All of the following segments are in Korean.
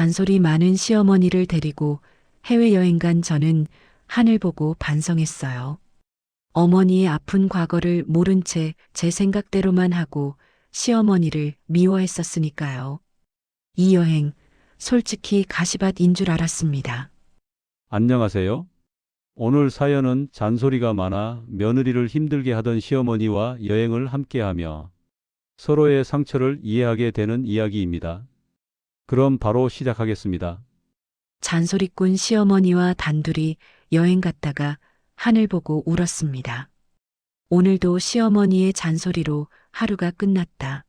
잔소리 많은 시어머니를 데리고 해외여행 간 저는 하늘 보고 반성했어요. 어머니의 아픈 과거를 모른 채 제 생각대로만 하고 시어머니를 미워했었으니까요. 이 여행 솔직히 가시밭인 줄 알았습니다. 안녕하세요. 오늘 사연은 잔소리가 많아 며느리를 힘들게 하던 시어머니와 여행을 함께하며 서로의 상처를 이해하게 되는 이야기입니다. 그럼 바로 시작하겠습니다. 잔소리꾼 시어머니와 단둘이 여행 갔다가 하늘 보고 울었습니다. 오늘도 시어머니의 잔소리로 하루가 끝났다.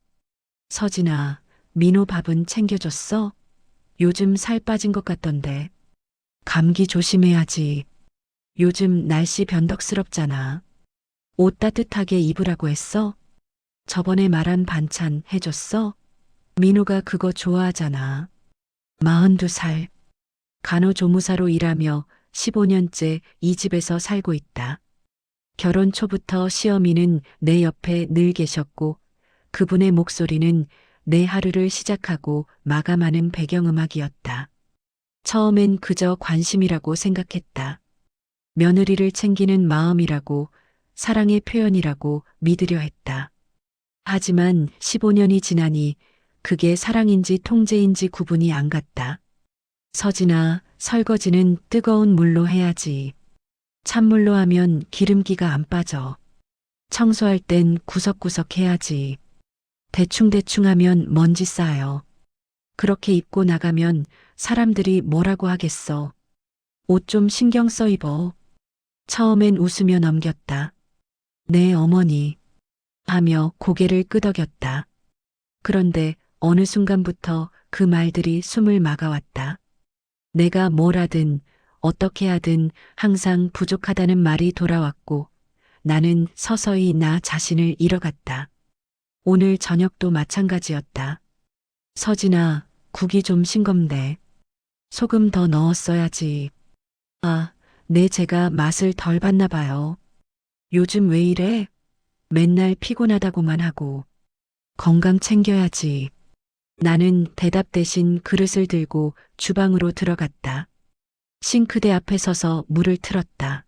서진아, 민호 밥은 챙겨줬어? 요즘 살 빠진 것 같던데. 감기 조심해야지. 요즘 날씨 변덕스럽잖아. 옷 따뜻하게 입으라고 했어? 저번에 말한 반찬 해줬어? 민호가 그거 좋아하잖아. 42살. 간호조무사로 일하며 15년째 이 집에서 살고 있다. 결혼 초부터 시어미는 내 옆에 늘 계셨고 그분의 목소리는 내 하루를 시작하고 마감하는 배경음악이었다. 처음엔 그저 관심이라고 생각했다. 며느리를 챙기는 마음이라고 사랑의 표현이라고 믿으려 했다. 하지만 15년이 지나니 그게 사랑인지 통제인지 구분이 안 갔다. 서진아, 설거지는 뜨거운 물로 해야지. 찬물로 하면 기름기가 안 빠져. 청소할 땐 구석구석 해야지. 대충대충 하면 먼지 쌓여. 그렇게 입고 나가면 사람들이 뭐라고 하겠어. 옷 좀 신경 써 입어. 처음엔 웃으며 넘겼다. 네, 어머니. 하며 고개를 끄덕였다. 그런데 어느 순간부터 그 말들이 숨을 막아왔다. 내가 뭘 하든 어떻게 하든 항상 부족하다는 말이 돌아왔고 나는 서서히 나 자신을 잃어갔다. 오늘 저녁도 마찬가지였다. 서진아, 국이 좀 싱겁네. 소금 더 넣었어야지. 아, 내 제가 맛을 덜 봤나 봐요. 요즘 왜 이래? 맨날 피곤하다고만 하고. 건강 챙겨야지. 나는 대답 대신 그릇을 들고 주방으로 들어갔다. 싱크대 앞에 서서 물을 틀었다.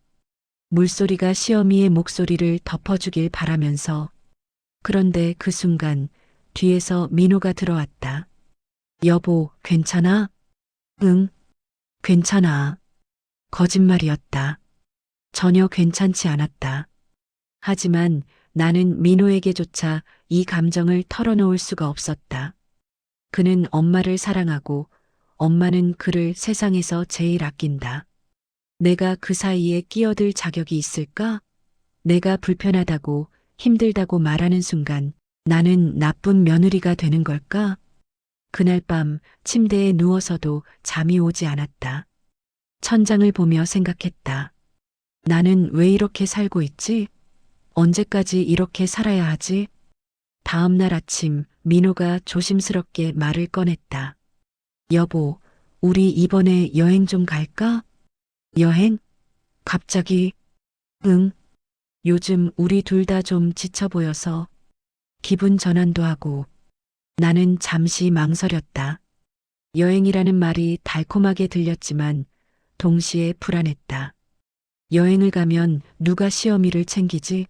물소리가 시어미의 목소리를 덮어주길 바라면서 그런데 그 순간 뒤에서 민호가 들어왔다. 여보, 괜찮아? 응, 괜찮아. 거짓말이었다. 전혀 괜찮지 않았다. 하지만 나는 민호에게조차 이 감정을 털어놓을 수가 없었다. 그는 엄마를 사랑하고 엄마는 그를 세상에서 제일 아낀다. 내가 그 사이에 끼어들 자격이 있을까? 내가 불편하다고 힘들다고 말하는 순간 나는 나쁜 며느리가 되는 걸까? 그날 밤 침대에 누워서도 잠이 오지 않았다. 천장을 보며 생각했다. 나는 왜 이렇게 살고 있지? 언제까지 이렇게 살아야 하지? 다음 날 아침 민호가 조심스럽게 말을 꺼냈다. 여보, 우리 이번에 여행 좀 갈까? 여행? 갑자기? 응. 요즘 우리 둘 다 좀 지쳐 보여서 기분 전환도 하고 나는 잠시 망설였다. 여행이라는 말이 달콤하게 들렸지만 동시에 불안했다. 여행을 가면 누가 시어미를 챙기지?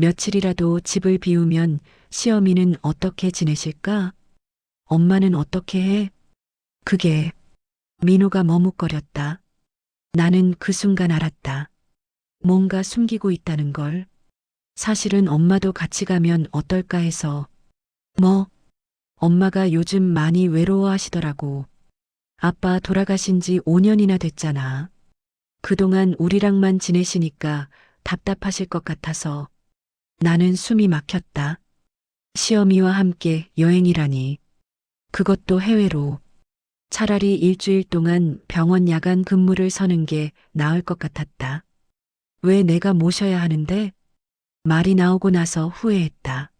며칠이라도 집을 비우면 시어미는 어떻게 지내실까? 엄마는 어떻게 해? 그게 민호가 머뭇거렸다. 나는 그 순간 알았다. 뭔가 숨기고 있다는 걸. 사실은 엄마도 같이 가면 어떨까 해서. 뭐? 엄마가 요즘 많이 외로워하시더라고. 아빠 돌아가신 지 5년이나 됐잖아. 그동안 우리랑만 지내시니까 답답하실 것 같아서 나는 숨이 막혔다. 시어미와 함께 여행이라니. 그것도 해외로. 차라리 일주일 동안 병원 야간 근무를 서는 게 나을 것 같았다. 왜 내가 모셔야 하는데? 말이 나오고 나서 후회했다.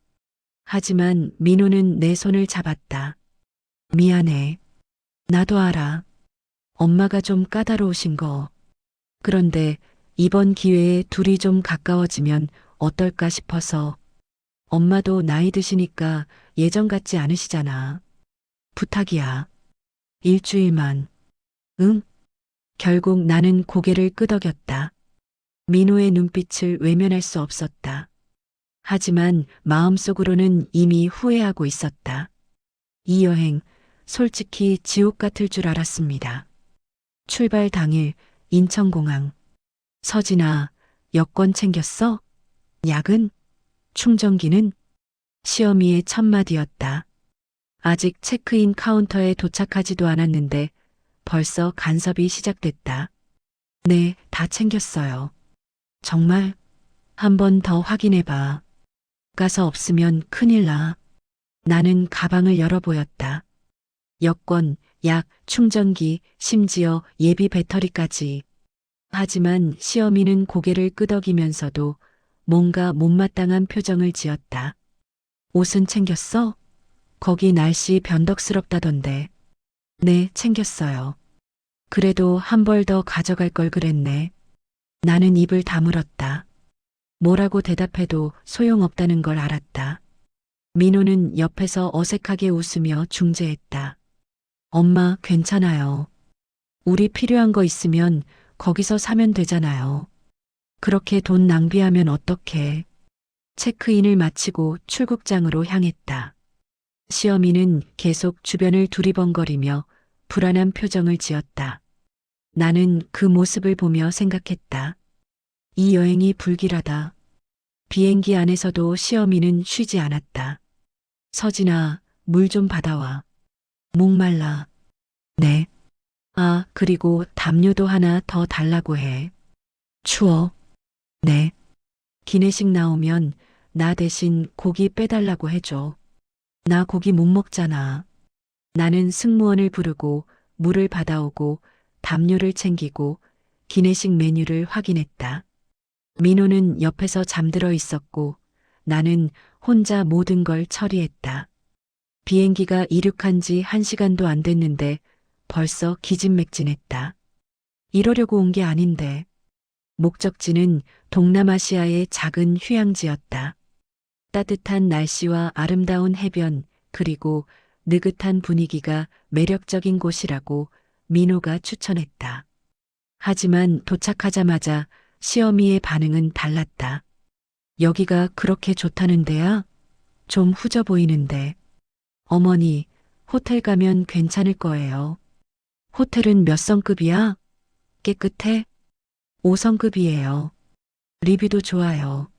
하지만 민호는 내 손을 잡았다. 미안해. 나도 알아. 엄마가 좀 까다로우신 거. 그런데 이번 기회에 둘이 좀 가까워지면 어떨까 싶어서 엄마도 나이 드시니까 예전 같지 않으시잖아. 부탁이야. 일주일만. 응? 결국 나는 고개를 끄덕였다. 민호의 눈빛을 외면할 수 없었다. 하지만 마음속으로는 이미 후회하고 있었다. 이 여행, 솔직히 지옥 같을 줄 알았습니다. 출발 당일, 인천공항. 서진아, 여권 챙겼어? 약은? 충전기는? 시어미의 첫마디였다. 아직 체크인 카운터에 도착하지도 않았는데 벌써 간섭이 시작됐다. 네, 다 챙겼어요. 정말? 한 번 더 확인해봐. 가서 없으면 큰일 나. 나는 가방을 열어보였다. 여권, 약, 충전기, 심지어 예비 배터리까지. 하지만 시어미는 고개를 끄덕이면서도 뭔가 못마땅한 표정을 지었다. 옷은 챙겼어? 거기 날씨 변덕스럽다던데. 네, 챙겼어요. 그래도 한 벌 더 가져갈 걸 그랬네. 나는 입을 다물었다. 뭐라고 대답해도 소용없다는 걸 알았다. 민호는 옆에서 어색하게 웃으며 중재했다. 엄마, 괜찮아요. 우리 필요한 거 있으면 거기서 사면 되잖아요. 그렇게 돈 낭비하면 어떡해. 체크인을 마치고 출국장으로 향했다. 시어미는 계속 주변을 두리번거리며 불안한 표정을 지었다. 나는 그 모습을 보며 생각했다. 이 여행이 불길하다. 비행기 안에서도 시어미는 쉬지 않았다. 서진아, 물 좀 받아와. 목말라. 네. 아, 그리고 담요도 하나 더 달라고 해. 추워. 네. 기내식 나오면 나 대신 고기 빼달라고 해줘. 나 고기 못 먹잖아. 나는 승무원을 부르고 물을 받아오고 담요를 챙기고 기내식 메뉴를 확인했다. 민호는 옆에서 잠들어 있었고 나는 혼자 모든 걸 처리했다. 비행기가 이륙한 지 한 시간도 안 됐는데 벌써 기진맥진했다. 이러려고 온 게 아닌데. 목적지는 동남아시아의 작은 휴양지였다. 따뜻한 날씨와 아름다운 해변, 그리고 느긋한 분위기가 매력적인 곳이라고 민호가 추천했다. 하지만 도착하자마자 시어미의 반응은 달랐다. 여기가 그렇게 좋다는 데야? 좀 후져 보이는데. 어머니, 호텔 가면 괜찮을 거예요. 호텔은 몇 성급이야? 깨끗해? 5성급이에요. 리뷰도 좋아요.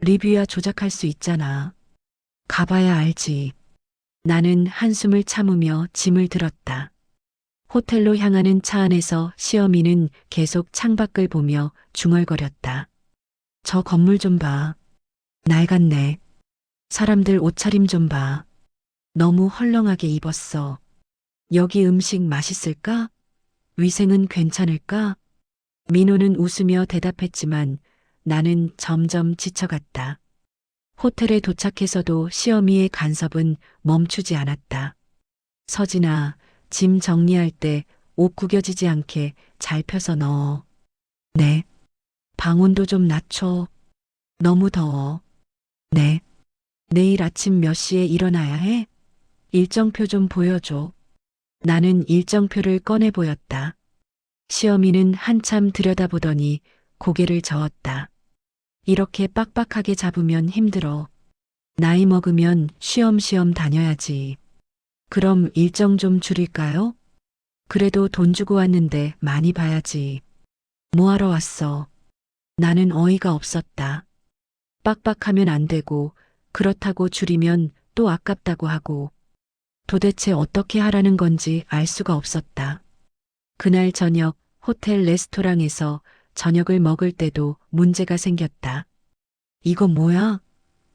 리뷰야 조작할 수 있잖아. 가봐야 알지. 나는 한숨을 참으며 짐을 들었다. 호텔로 향하는 차 안에서 시어미는 계속 창밖을 보며 중얼거렸다. 저 건물 좀 봐. 낡았네. 사람들 옷차림 좀 봐. 너무 헐렁하게 입었어. 여기 음식 맛있을까? 위생은 괜찮을까? 민호는 웃으며 대답했지만 나는 점점 지쳐갔다. 호텔에 도착해서도 시어미의 간섭은 멈추지 않았다. 서진아, 짐 정리할 때 옷 구겨지지 않게 잘 펴서 넣어. 네. 방온도 좀 낮춰. 너무 더워. 네. 내일 아침 몇 시에 일어나야 해? 일정표 좀 보여줘. 나는 일정표를 꺼내 보였다. 시어미는 한참 들여다보더니 고개를 저었다. 이렇게 빡빡하게 잡으면 힘들어. 나이 먹으면 쉬엄쉬엄 다녀야지. 그럼 일정 좀 줄일까요? 그래도 돈 주고 왔는데 많이 봐야지. 뭐하러 왔어? 나는 어이가 없었다. 빡빡하면 안 되고, 그렇다고 줄이면 또 아깝다고 하고, 도대체 어떻게 하라는 건지 알 수가 없었다. 그날 저녁 호텔 레스토랑에서 저녁을 먹을 때도 문제가 생겼다. 이거 뭐야?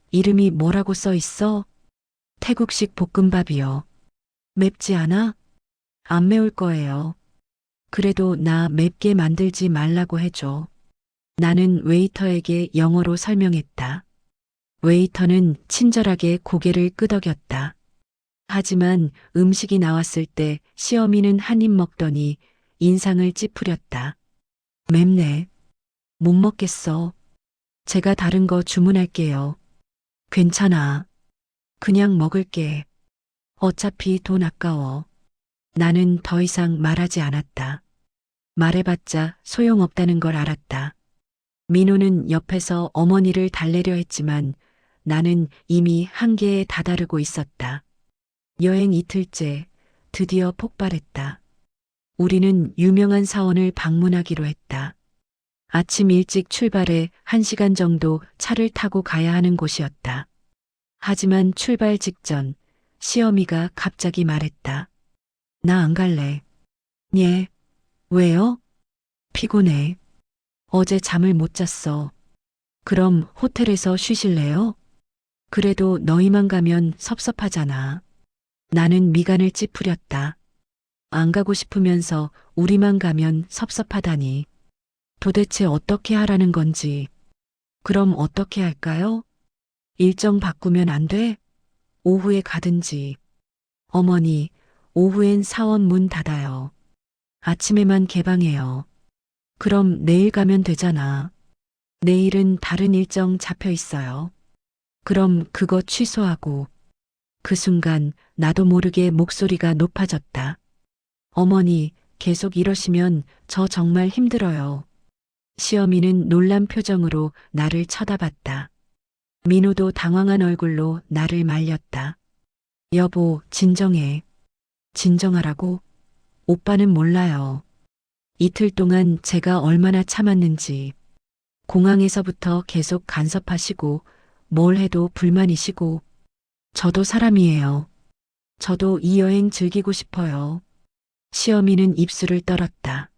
이름이 뭐라고 써 있어? 태국식 볶음밥이요. 맵지 않아? 안 매울 거예요. 그래도 나 맵게 만들지 말라고 해줘. 나는 웨이터에게 영어로 설명했다. 웨이터는 친절하게 고개를 끄덕였다. 하지만 음식이 나왔을 때 시어미는 한 입 먹더니 인상을 찌푸렸다. 맵네. 못 먹겠어. 제가 다른 거 주문할게요. 괜찮아. 그냥 먹을게. 어차피 돈 아까워. 나는 더 이상 말하지 않았다. 말해봤자 소용없다는 걸 알았다. 민호는 옆에서 어머니를 달래려 했지만 나는 이미 한계에 다다르고 있었다. 여행 이틀째 드디어 폭발했다. 우리는 유명한 사원을 방문하기로 했다. 아침 일찍 출발해 한 시간 정도 차를 타고 가야 하는 곳이었다. 하지만 출발 직전 시어미가 갑자기 말했다. 나 안 갈래. 예. 왜요? 피곤해. 어제 잠을 못 잤어. 그럼 호텔에서 쉬실래요? 그래도 너희만 가면 섭섭하잖아. 나는 미간을 찌푸렸다. 안 가고 싶으면서 우리만 가면 섭섭하다니. 도대체 어떻게 하라는 건지. 그럼 어떻게 할까요? 일정 바꾸면 안 돼? 오후에 가든지. 어머니, 오후엔 사원 문 닫아요. 아침에만 개방해요. 그럼 내일 가면 되잖아. 내일은 다른 일정 잡혀 있어요. 그럼 그거 취소하고. 그 순간 나도 모르게 목소리가 높아졌다. 어머니, 계속 이러시면 저 정말 힘들어요. 시어미는 놀란 표정으로 나를 쳐다봤다. 민호도 당황한 얼굴로 나를 말렸다. 여보, 진정해. 진정하라고? 오빠는 몰라요. 이틀 동안 제가 얼마나 참았는지. 공항에서부터 계속 간섭하시고, 뭘 해도 불만이시고, 저도 사람이에요. 저도 이 여행 즐기고 싶어요. 시어미는 입술을 떨었다.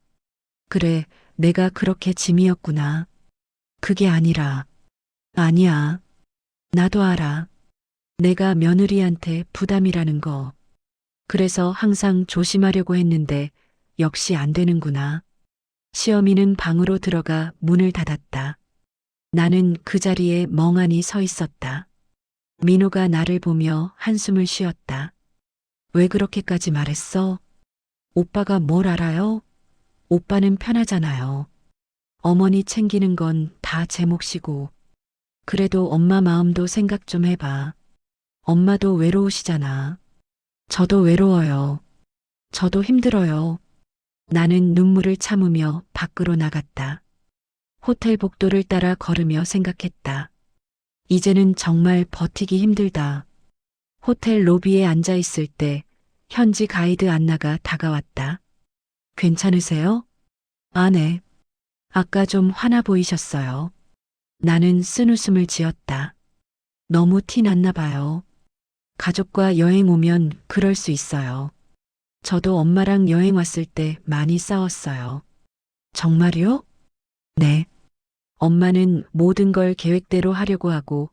그래, 내가 그렇게 짐이었구나. 그게 아니라, 아니야. 나도 알아. 내가 며느리한테 부담이라는 거. 그래서 항상 조심하려고 했는데 역시 안 되는구나. 시어미는 방으로 들어가 문을 닫았다. 나는 그 자리에 멍하니 서 있었다. 민호가 나를 보며 한숨을 쉬었다. 왜 그렇게까지 말했어? 오빠가 뭘 알아요? 오빠는 편하잖아요. 어머니 챙기는 건 다 제 몫이고. 그래도 엄마 마음도 생각 좀 해봐. 엄마도 외로우시잖아. 저도 외로워요. 저도 힘들어요. 나는 눈물을 참으며 밖으로 나갔다. 호텔 복도를 따라 걸으며 생각했다. 이제는 정말 버티기 힘들다. 호텔 로비에 앉아 있을 때 현지 가이드 안나가 다가왔다. 괜찮으세요? 아, 네. 아까 좀 화나 보이셨어요. 나는 쓴 웃음을 지었다. 너무 티 났나 봐요. 가족과 여행 오면 그럴 수 있어요. 저도 엄마랑 여행 왔을 때 많이 싸웠어요. 정말요? 네. 엄마는 모든 걸 계획대로 하려고 하고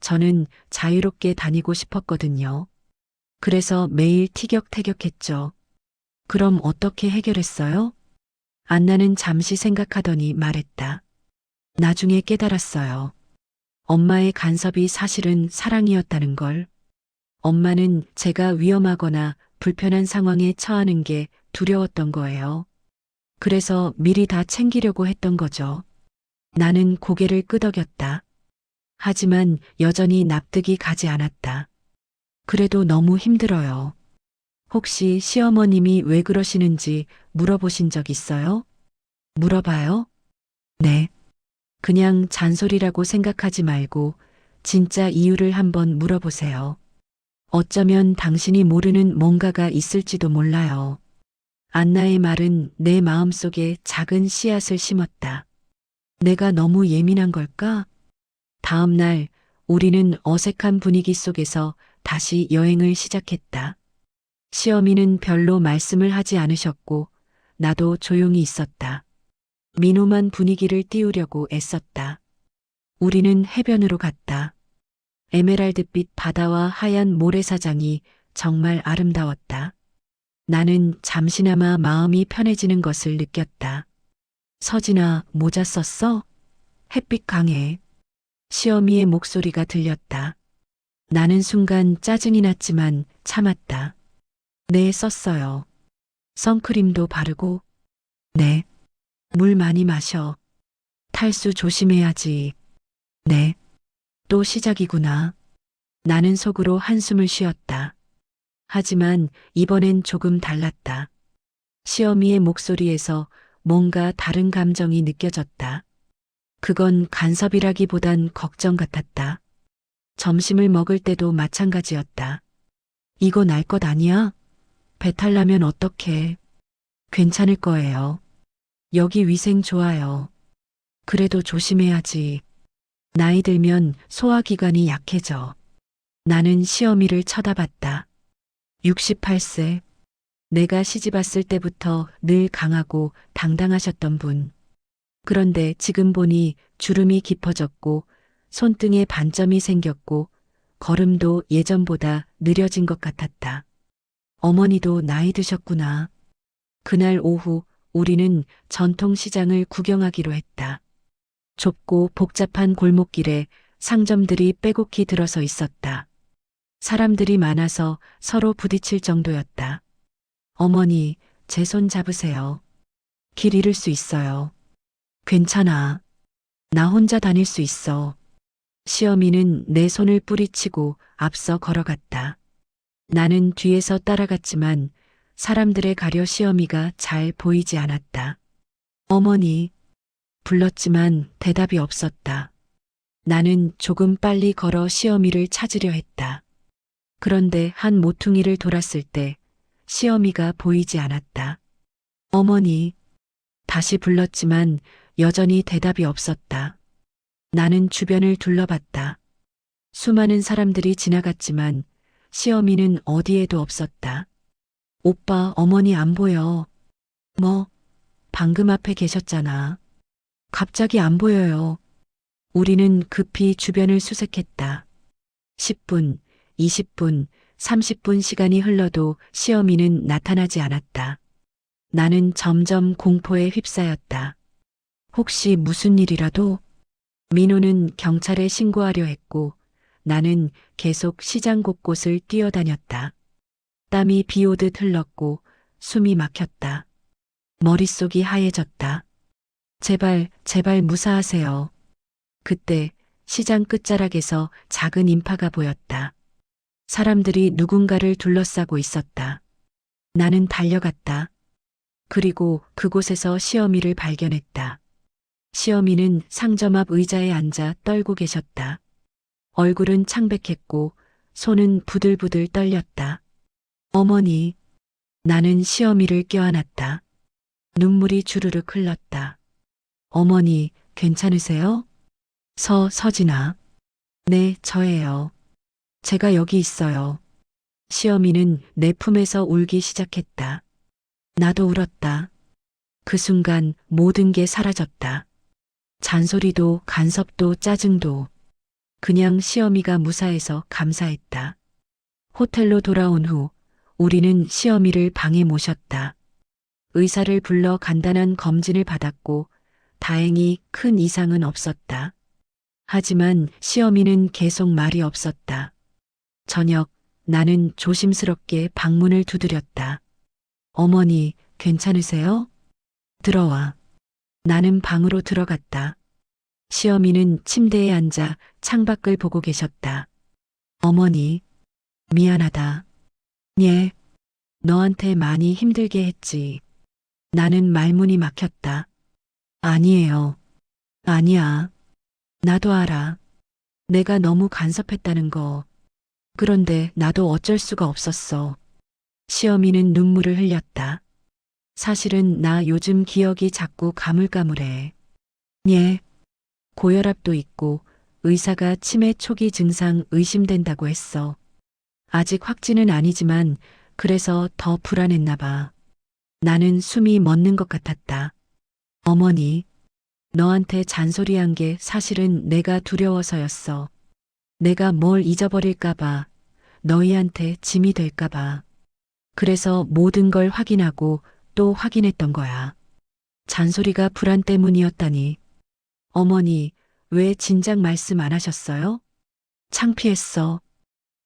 저는 자유롭게 다니고 싶었거든요. 그래서 매일 티격태격했죠. 그럼 어떻게 해결했어요? 안나는 잠시 생각하더니 말했다. 나중에 깨달았어요. 엄마의 간섭이 사실은 사랑이었다는 걸. 엄마는 제가 위험하거나 불편한 상황에 처하는 게 두려웠던 거예요. 그래서 미리 다 챙기려고 했던 거죠. 나는 고개를 끄덕였다. 하지만 여전히 납득이 가지 않았다. 그래도 너무 힘들어요. 혹시 시어머님이 왜 그러시는지 물어보신 적 있어요? 물어봐요? 네. 그냥 잔소리라고 생각하지 말고 진짜 이유를 한번 물어보세요. 어쩌면 당신이 모르는 뭔가가 있을지도 몰라요. 안나의 말은 내 마음속에 작은 씨앗을 심었다. 내가 너무 예민한 걸까? 다음 날 우리는 어색한 분위기 속에서 다시 여행을 시작했다. 시어미는 별로 말씀을 하지 않으셨고 나도 조용히 있었다. 민호만 분위기를 띄우려고 애썼다. 우리는 해변으로 갔다. 에메랄드빛 바다와 하얀 모래사장이 정말 아름다웠다. 나는 잠시나마 마음이 편해지는 것을 느꼈다. 서진아, 모자 썼어? 햇빛 강해. 시어미의 목소리가 들렸다. 나는 순간 짜증이 났지만 참았다. 네, 썼어요. 선크림도 바르고. 네. 물 많이 마셔. 탈수 조심해야지. 네. 또 시작이구나. 나는 속으로 한숨을 쉬었다. 하지만 이번엔 조금 달랐다. 시어미의 목소리에서 뭔가 다른 감정이 느껴졌다. 그건 간섭이라기보단 걱정 같았다. 점심을 먹을 때도 마찬가지였다. 이거 날 것 아니야? 배탈 나면 어떡해. 괜찮을 거예요. 여기 위생 좋아요. 그래도 조심해야지. 나이 들면 소화기관이 약해져. 나는 시어미를 쳐다봤다. 68세. 내가 시집 왔을 때부터 늘 강하고 당당하셨던 분. 그런데 지금 보니 주름이 깊어졌고 손등에 반점이 생겼고 걸음도 예전보다 느려진 것 같았다. 어머니도 나이 드셨구나. 그날 오후 우리는 전통시장을 구경하기로 했다. 좁고 복잡한 골목길에 상점들이 빼곡히 들어서 있었다. 사람들이 많아서 서로 부딪힐 정도였다. 어머니, 제 손 잡으세요. 길 잃을 수 있어요. 괜찮아. 나 혼자 다닐 수 있어. 시어미는 내 손을 뿌리치고 앞서 걸어갔다. 나는 뒤에서 따라갔지만 사람들에 가려 시어미가 잘 보이지 않았다. 어머니, 불렀지만 대답이 없었다. 나는 조금 빨리 걸어 시어미를 찾으려 했다. 그런데 한 모퉁이를 돌았을 때 시어미가 보이지 않았다. 어머니, 다시 불렀지만 여전히 대답이 없었다. 나는 주변을 둘러봤다. 수많은 사람들이 지나갔지만 시어미는 어디에도 없었다. 오빠, 어머니 안 보여. 뭐, 방금 앞에 계셨잖아. 갑자기 안 보여요. 우리는 급히 주변을 수색했다. 10분, 20분, 30분 시간이 흘러도 시어미는 나타나지 않았다. 나는 점점 공포에 휩싸였다. 혹시 무슨 일이라도? 민호는 경찰에 신고하려 했고 나는 계속 시장 곳곳을 뛰어다녔다. 땀이 비 오듯 흘렀고 숨이 막혔다. 머릿속이 하얘졌다. 제발, 제발 무사하세요. 그때 시장 끝자락에서 작은 인파가 보였다. 사람들이 누군가를 둘러싸고 있었다. 나는 달려갔다. 그리고 그곳에서 시어미를 발견했다. 시어미는 상점 앞 의자에 앉아 떨고 계셨다. 얼굴은 창백했고 손은 부들부들 떨렸다. 어머니, 나는 시어미를 껴안았다. 눈물이 주르륵 흘렀다. 어머니, 괜찮으세요? 서, 서진아. 네, 저예요. 제가 여기 있어요. 시어미는 내 품에서 울기 시작했다. 나도 울었다. 그 순간 모든 게 사라졌다. 잔소리도 간섭도 짜증도 그냥 시어미가 무사해서 감사했다. 호텔로 돌아온 후 우리는 시어미를 방에 모셨다. 의사를 불러 간단한 검진을 받았고 다행히 큰 이상은 없었다. 하지만 시어미는 계속 말이 없었다. 저녁 나는 조심스럽게 방문을 두드렸다. 어머니, 괜찮으세요? 들어와. 나는 방으로 들어갔다. 시어미는 침대에 앉아 창밖을 보고 계셨다. 어머니, 미안하다. 예, 너한테 많이 힘들게 했지. 나는 말문이 막혔다. 아니에요. 아니야. 나도 알아. 내가 너무 간섭했다는 거. 그런데 나도 어쩔 수가 없었어. 시어미는 눈물을 흘렸다. 사실은 나 요즘 기억이 자꾸 가물가물해. 예. 고혈압도 있고 의사가 치매 초기 증상 의심된다고 했어. 아직 확진은 아니지만 그래서 더 불안했나 봐. 나는 숨이 멎는 것 같았다. 어머니, 너한테 잔소리한 게 사실은 내가 두려워서였어. 내가 뭘 잊어버릴까봐, 너희한테 짐이 될까봐. 그래서 모든 걸 확인하고 또 확인했던 거야. 잔소리가 불안 때문이었다니. 어머니, 왜 진작 말씀 안 하셨어요? 창피했어.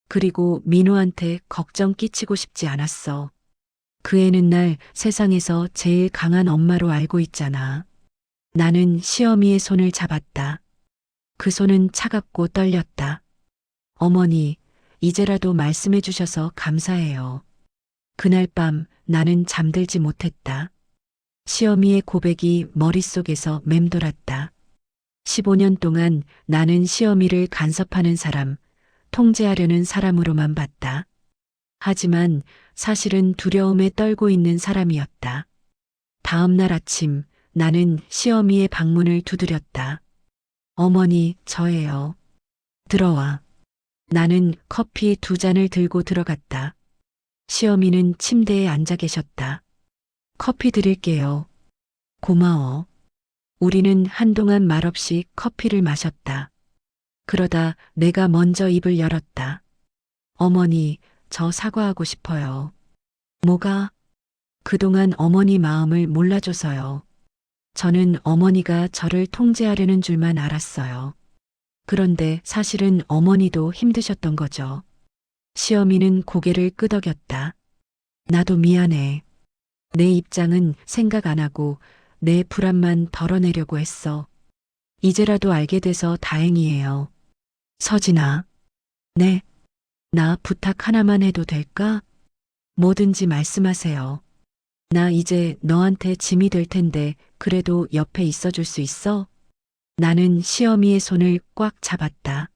그리고 민호한테 걱정 끼치고 싶지 않았어. 그 애는 날 세상에서 제일 강한 엄마로 알고 있잖아. 나는 시어미의 손을 잡았다. 그 손은 차갑고 떨렸다. 어머니, 이제라도 말씀해 주셔서 감사해요. 그날 밤 나는 잠들지 못했다. 시어미의 고백이 머릿속에서 맴돌았다. 15년 동안 나는 시어미를 간섭하는 사람, 통제하려는 사람으로만 봤다. 하지만 사실은 두려움에 떨고 있는 사람이었다. 다음 날 아침 나는 시어미의 방문을 두드렸다. 어머니, 저예요. 들어와. 나는 커피 두 잔을 들고 들어갔다. 시어미는 침대에 앉아 계셨다. 커피 드릴게요. 고마워. 우리는 한동안 말없이 커피를 마셨다. 그러다 내가 먼저 입을 열었다. 어머니, 저 사과하고 싶어요. 뭐가? 그동안 어머니 마음을 몰라줘서요. 저는 어머니가 저를 통제하려는 줄만 알았어요. 그런데 사실은 어머니도 힘드셨던 거죠. 시어미는 고개를 끄덕였다. 나도 미안해. 내 입장은 생각 안 하고 내 불안만 덜어내려고 했어. 이제라도 알게 돼서 다행이에요. 서진아. 네. 나 부탁 하나만 해도 될까? 뭐든지 말씀하세요. 나 이제 너한테 짐이 될 텐데 그래도 옆에 있어 줄 수 있어? 나는 시어미의 손을 꽉 잡았다.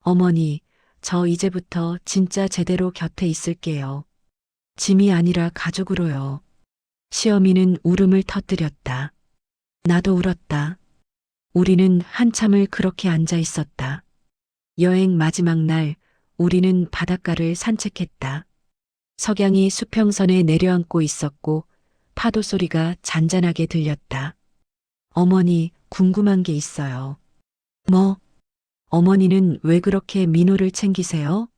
어머니, 저 이제부터 진짜 제대로 곁에 있을게요. 짐이 아니라 가족으로요. 시어미는 울음을 터뜨렸다. 나도 울었다. 우리는 한참을 그렇게 앉아 있었다. 여행 마지막 날, 우리는 바닷가를 산책했다. 석양이 수평선에 내려앉고 있었고, 파도 소리가 잔잔하게 들렸다. 어머니, 궁금한 게 있어요. 뭐? 어머니는 왜 그렇게 민호를 챙기세요?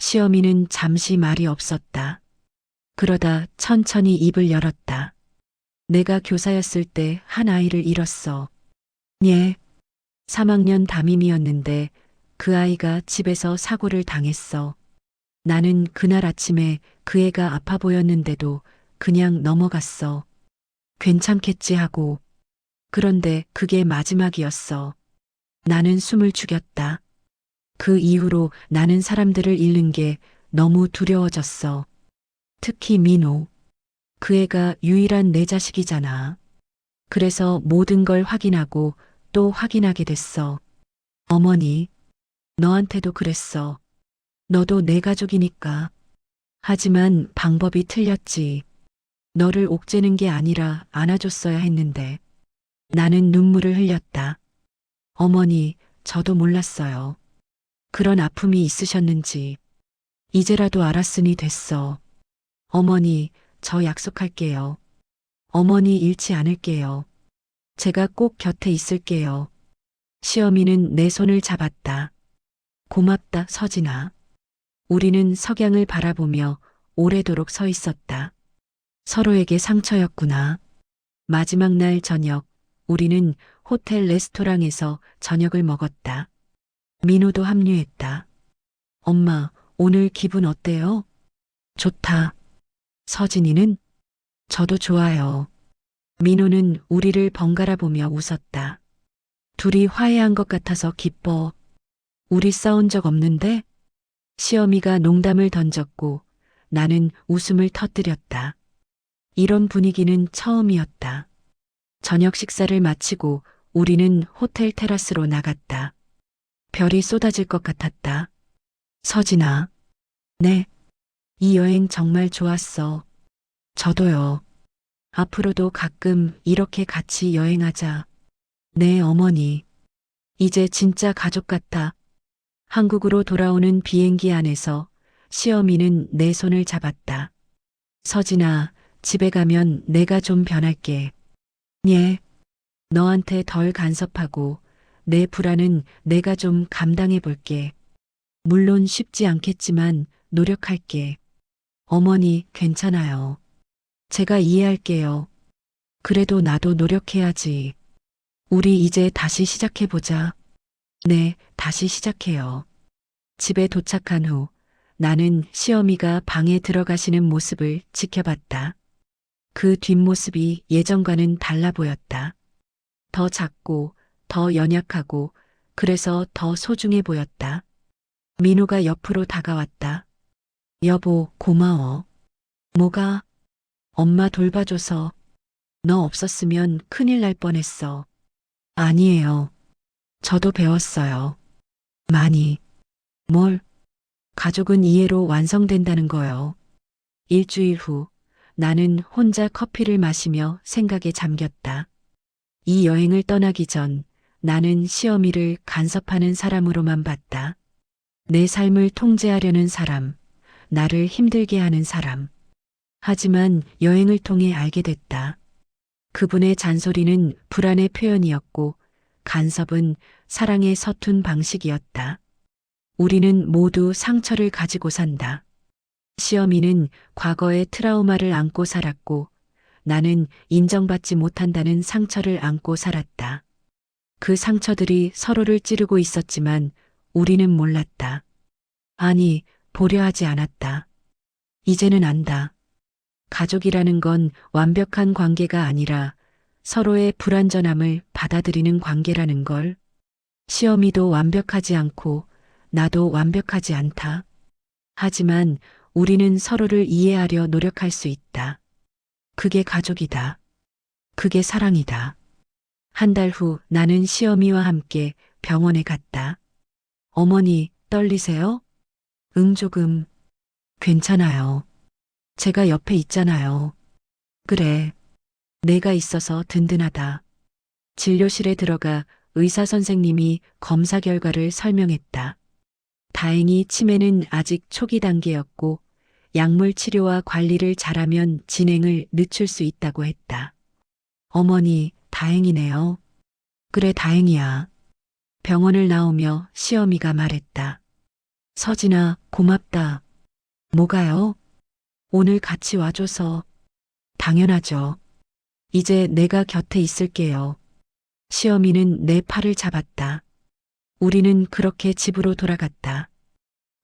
시어미는 잠시 말이 없었다. 그러다 천천히 입을 열었다. 내가 교사였을 때 한 아이를 잃었어. 예. 3학년 담임이었는데 그 아이가 집에서 사고를 당했어. 나는 그날 아침에 그 애가 아파 보였는데도 그냥 넘어갔어. 괜찮겠지 하고. 그런데 그게 마지막이었어. 나는 숨을 죽였다. 그 이후로 나는 사람들을 잃는 게 너무 두려워졌어. 특히 민호. 그 애가 유일한 내 자식이잖아. 그래서 모든 걸 확인하고 또 확인하게 됐어. 어머니, 너한테도 그랬어. 너도 내 가족이니까. 하지만 방법이 틀렸지. 너를 옥죄는 게 아니라 안아줬어야 했는데. 나는 눈물을 흘렸다. 어머니, 저도 몰랐어요. 그런 아픔이 있으셨는지. 이제라도 알았으니 됐어. 어머니, 저 약속할게요. 어머니 잃지 않을게요. 제가 꼭 곁에 있을게요. 시어미는 내 손을 잡았다. 고맙다, 서진아. 우리는 석양을 바라보며 오래도록 서 있었다. 서로에게 상처였구나. 마지막 날 저녁, 우리는 호텔 레스토랑에서 저녁을 먹었다. 민호도 합류했다. 엄마, 오늘 기분 어때요? 좋다. 서진이는? 저도 좋아요. 민호는 우리를 번갈아 보며 웃었다. 둘이 화해한 것 같아서 기뻐. 우리 싸운 적 없는데? 시어미가 농담을 던졌고 나는 웃음을 터뜨렸다. 이런 분위기는 처음이었다. 저녁 식사를 마치고 우리는 호텔 테라스로 나갔다. 별이 쏟아질 것 같았다. 서진아. 네. 이 여행 정말 좋았어. 저도요. 앞으로도 가끔 이렇게 같이 여행하자. 네, 어머니. 이제 진짜 가족 같아. 한국으로 돌아오는 비행기 안에서 시어미는 내 손을 잡았다. 서진아, 집에 가면 내가 좀 변할게. 예. 너한테 덜 간섭하고 내 불안은 내가 좀 감당해 볼게. 물론 쉽지 않겠지만 노력할게. 어머니, 괜찮아요. 제가 이해할게요. 그래도 나도 노력해야지. 우리 이제 다시 시작해보자. 네, 다시 시작해요. 집에 도착한 후 나는 시어미가 방에 들어가시는 모습을 지켜봤다. 그 뒷모습이 예전과는 달라 보였다. 더 작고, 더 연약하고, 그래서 더 소중해 보였다. 민호가 옆으로 다가왔다. 여보, 고마워. 뭐가? 엄마 돌봐줘서. 너 없었으면 큰일 날 뻔했어. 아니에요. 저도 배웠어요. 많이. 뭘? 가족은 이해로 완성된다는 거요. 일주일 후 나는 혼자 커피를 마시며 생각에 잠겼다. 이 여행을 떠나기 전 나는 시어미를 간섭하는 사람으로만 봤다. 내 삶을 통제하려는 사람, 나를 힘들게 하는 사람. 하지만 여행을 통해 알게 됐다. 그분의 잔소리는 불안의 표현이었고 간섭은 사랑의 서툰 방식이었다. 우리는 모두 상처를 가지고 산다. 시어미는 과거의 트라우마를 안고 살았고 나는 인정받지 못한다는 상처를 안고 살았다. 그 상처들이 서로를 찌르고 있었지만 우리는 몰랐다. 아니, 보려 하지 않았다. 이제는 안다. 가족이라는 건 완벽한 관계가 아니라 서로의 불완전함을 받아들이는 관계라는 걸. 시어미도 완벽하지 않고 나도 완벽하지 않다. 하지만 우리는 서로를 이해하려 노력할 수 있다. 그게 가족이다. 그게 사랑이다. 한 달 후 나는 시어미와 함께 병원에 갔다. 어머니, 떨리세요? 응, 조금. 괜찮아요. 제가 옆에 있잖아요. 그래. 내가 있어서 든든하다. 진료실에 들어가 의사 선생님이 검사 결과를 설명했다. 다행히 치매는 아직 초기 단계였고 약물 치료와 관리를 잘하면 진행을 늦출 수 있다고 했다. 어머니, 다행이네요. 그래, 다행이야. 병원을 나오며 시어미가 말했다. 서진아, 고맙다. 뭐가요? 오늘 같이 와줘서. 당연하죠. 이제 내가 곁에 있을게요. 시어미는 내 팔을 잡았다. 우리는 그렇게 집으로 돌아갔다.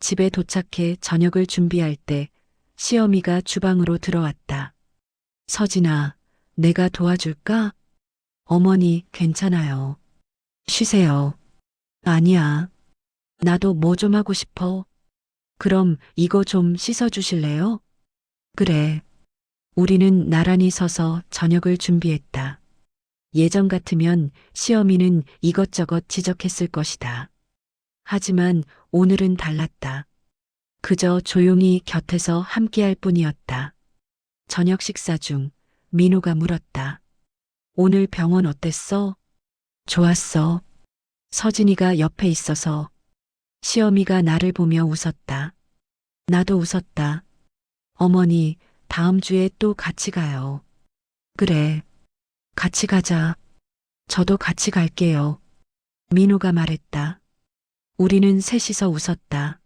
집에 도착해 저녁을 준비할 때 시어미가 주방으로 들어왔다. 서진아, 내가 도와줄까? 어머니, 괜찮아요. 쉬세요. 아니야. 나도 뭐 좀 하고 싶어. 그럼 이거 좀 씻어주실래요? 그래. 우리는 나란히 서서 저녁을 준비했다. 예전 같으면 시어미는 이것저것 지적했을 것이다. 하지만 오늘은 달랐다. 그저 조용히 곁에서 함께할 뿐이었다. 저녁 식사 중 민호가 물었다. 오늘 병원 어땠어? 좋았어. 서진이가 옆에 있어서 시어미가 나를 보며 웃었다. 나도 웃었다. 어머니, 다음 주에 또 같이 가요. 그래. 같이 가자. 저도 같이 갈게요. 민호가 말했다. 우리는 셋이서 웃었다.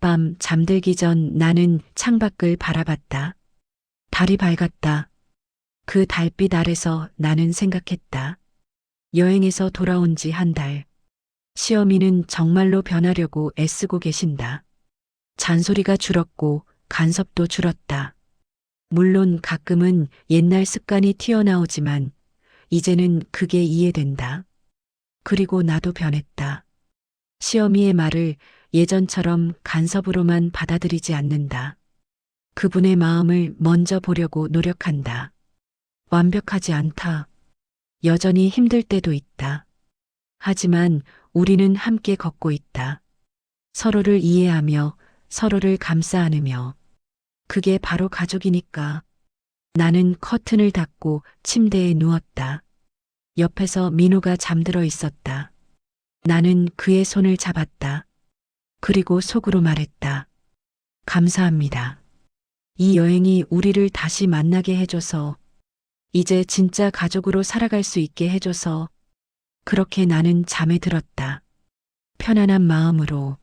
밤 잠들기 전 나는 창밖을 바라봤다. 달이 밝았다. 그 달빛 아래서 나는 생각했다. 여행에서 돌아온 지 한 달. 시어미는 정말로 변하려고 애쓰고 계신다. 잔소리가 줄었고 간섭도 줄었다. 물론 가끔은 옛날 습관이 튀어나오지만 이제는 그게 이해된다. 그리고 나도 변했다. 시어미의 말을 예전처럼 간섭으로만 받아들이지 않는다. 그분의 마음을 먼저 보려고 노력한다. 완벽하지 않다. 여전히 힘들 때도 있다. 하지만 우리는 함께 걷고 있다. 서로를 이해하며 서로를 감싸 안으며 그게 바로 가족이니까. 나는 커튼을 닫고 침대에 누웠다. 옆에서 민호가 잠들어 있었다. 나는 그의 손을 잡았다. 그리고 속으로 말했다. 감사합니다. 이 여행이 우리를 다시 만나게 해줘서, 이제 진짜 가족으로 살아갈 수 있게 해줘서, 그렇게 나는 잠에 들었다. 편안한 마음으로